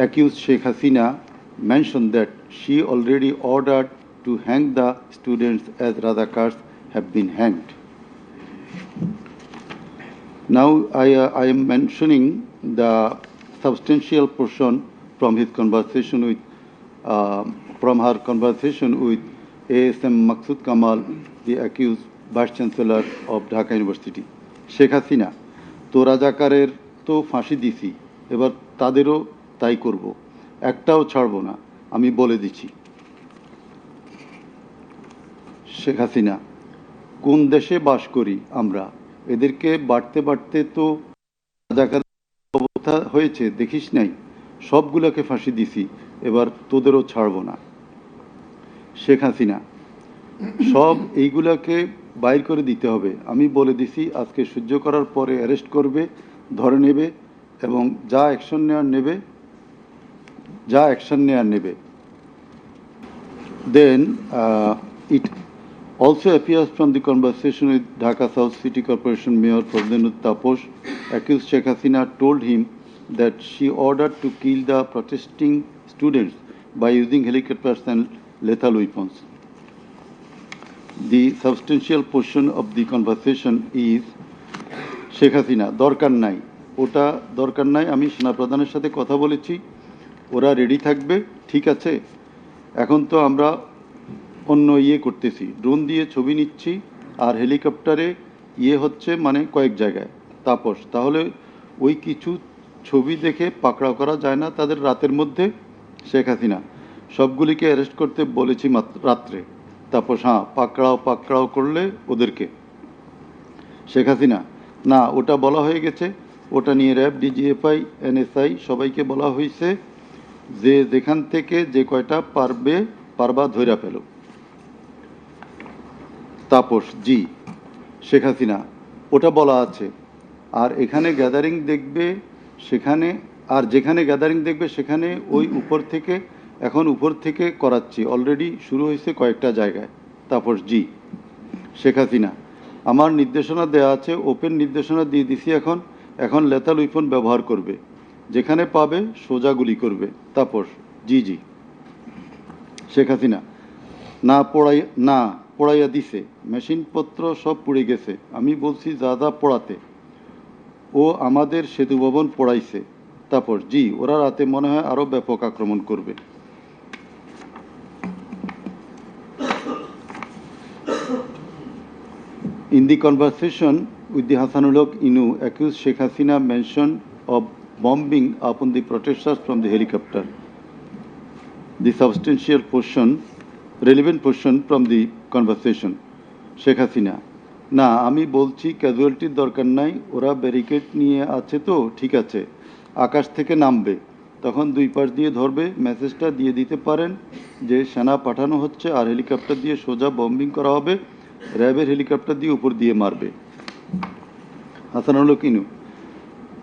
accused Sheikh Hasina mentioned that she already ordered to hang the students as Radhakars have been hanged. Now I, uh, I am mentioning the substantial portion from his conversation with, uh, from her conversation with ASM Maksud Kamal, the accused Vice Chancellor of Dhaka University. Sheikh Hasina তো রাজাকারের তো ফাঁসি দিছি এবার তাদেরও তাই করব। একটাও ছাড়বো না, আমি বলে দিচ্ছি। শেখ হাসিনা, কোন দেশে বাস করি আমরা? এদেরকে বাড়তে বাড়তে তো অবস্থা হয়েছে, দেখিস নাই? সবগুলোকে ফাঁসি দিছি, এবার তোদেরও ছাড়বো না। শেখ হাসিনা, সব এইগুলাকে বাইর করে দিতে হবে। আমি বলে দিছি, আজকে সহ্য করার পরে অ্যারেস্ট করবে, ধরে নেবে এবং যা অ্যাকশন নেওয়ার নেবে যা অ্যাকশন নেওয়ার নেবে। Then it also appears from the conversation with Dhaka south city corporation mayor ফজদেনুদ Taposh accuse Sheikh Hasina told him that she order to kill the protesting students by using helicopters and lethal weapons the substantial portion of the conversation is Sheikh Hasina দরকার নাই। ওটা দরকার নাই, আমি সেনাপ্রধানের সাথে কথা বলেছি। ওরা রেডি থাকবে, ঠিক আছে? এখন তো আমরা অন্য ইয়ে করতেছি। ড্রোন দিয়ে ছবি নিচ্ছি, আর হেলিকপ্টারে ইয়ে হচ্ছে মানে কয়েক জায়গায়, তাপস। তাহলে ওই কিছু ছবি দেখে পাকড়াও করা যায় না তাদের রাতের মধ্যে, শেখ হাসিনা। সবগুলিকে অ্যারেস্ট করতে বলেছি রাত্রে। তাপস হ্যাঁ পাকড়াও পাকড়াও করলে ওদেরকে। শেখ হাসিনা, না, ওটা বলা হয়ে গেছে, ওটা নিয়ে র্যাব ডিজিএফআই এনএসআই সবাইকে বলা হয়েছে। যে যেখান থেকে যে কয়টা পারবে, পারবা ধৈরা পেল তাপস, জি। শেখ হাসিনা, ওটা বলা আছে। আর এখানে গ্যাদারিং দেখবে, সেখানে, আর যেখানে গ্যাদারিং দেখবে, সেখানে ওই উপর থেকে, এখন উপর থেকে করাচ্ছি। অলরেডি শুরু হয়েছে কয়েকটা জায়গায়। তাপস, জি। শেখ হাসিনা, আমার নির্দেশনা দেওয়া আছে ওপেন নির্দেশনা দিয়ে দিছি এখন। এখন লেতাল উইপন ব্যবহার করবে। যেখানে পাবে সোজা গুলি করবে। তাপস জি জি। শেখ হাসিনা না পড়াই না পড়াইয়া দিছে। মেশিনপত্র সব পুড়ে গেছে। আমি বলছি যা যা পড়াতে। ও আমাদের সেতু ভবন পড়াইছে। তারপর জি ওরা রাতে মনে হয় আরও ব্যাপক আক্রমণ করবে। In the conversation with the Hassanulok Inu, accused Sheikh Hasina mentioned of bombing upon the protesters from the helicopter. The substantial portion, relevant portion from the conversation. Sheikh Hasina না আমি বলছি ক্যাজুয়ালিটির দরকার নাই ওরা ব্যারিকেড নিয়ে আছে তো ঠিক আছে আকাশ থেকে নামবে তখন দুই পাশ দিয়ে ধরবে মেসেজটা দিয়ে দিতে পারেন যে সেনা পাঠানো হচ্ছে আর হেলিকপ্টার দিয়ে সোজা বম্বিং করা হবে র্যাবের হেলিকপ্টার দিয়ে উপর দিয়ে মারবে হাসানুল কিনু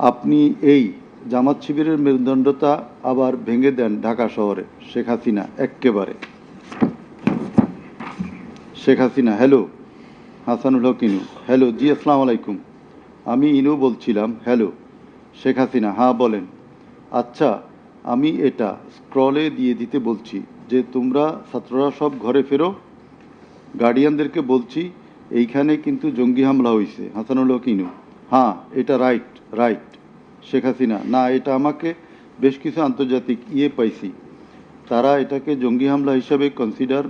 আপনি এই জামাত শিবিরের মেরুদণ্ডতা আবার ভেঙে দেন ঢাকা শহরে শেখ হাসিনা এক্কেবারে। শেখ হাসিনা, হ্যালো, হাসানুল হক ইনু। হ্যালো, জি, আসসালামু আলাইকুম। আমি ইনু বলছিলাম, হ্যালো, শেখ হাসিনা হ্যাঁ বলেন। আচ্ছা আমি এটা স্ক্রলে দিয়ে দিতে বলছি যে তোমরা ছাত্ররা সব ঘরে ফেরো। গার্ডিয়ানদেরকে বলছি, এইখানে কিন্তু জঙ্গি হামলা হয়েছে হাসানুল হক ইনু। হ্যাঁ এটা রাইট রাইট। শেখ হাসিনা। না, এটা আমাকে বেশ কিছু আন্তর্জাতিক ইয়ে পাইছি। তারা এটাকে জঙ্গি হামলা হিসাবে কনসিডার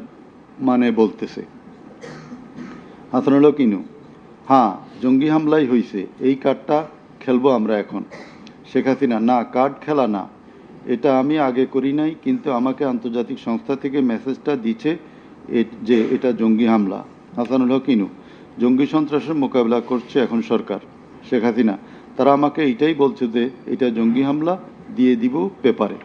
মানে বলতেছে। হাসানুল কিনু হ্যাঁ জঙ্গি হামলাই হয়েছে এই কার্ডটা খেলব আমরা এখন। শেখ হাসিনা, না, কার্ড খেলা না, এটা আমি আগে করি নাই, কিন্তু আমাকে আন্তর্জাতিক সংস্থা থেকে মেসেজটা দিচ্ছে যে এটা জঙ্গি হামলা। হাসানুল হক ইনু, জঙ্গি সন্ত্রাসের মোকাবিলা করছে এখন সরকার। শেখ হাসিনা তারা আমাকে এইটাই বলছে যে এটা জঙ্গি হামলা দিয়ে দিব পেপারে।